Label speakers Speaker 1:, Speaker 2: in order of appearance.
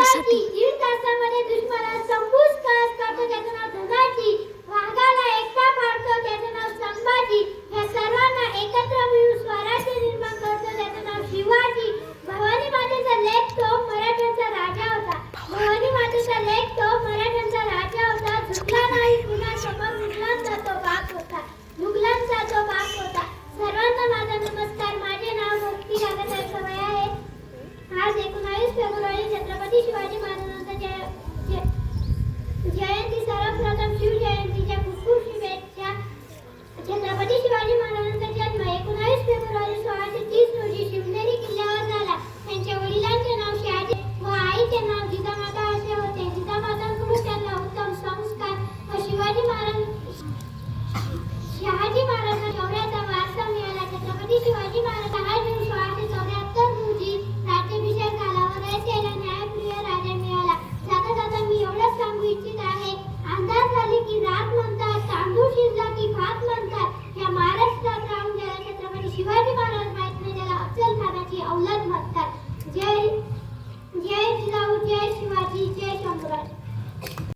Speaker 1: करण्यासाठी छत्रपती शिवाजी महाराजांच्या जयंती सर्वप्रथम शिवजयंतीच्या खूप खूप शुभेच्छा. छत्रपती शिवाजी महाराज औलद म्हणतात. जय जय जिजाऊ जय शिवाजी जय शंभूराज.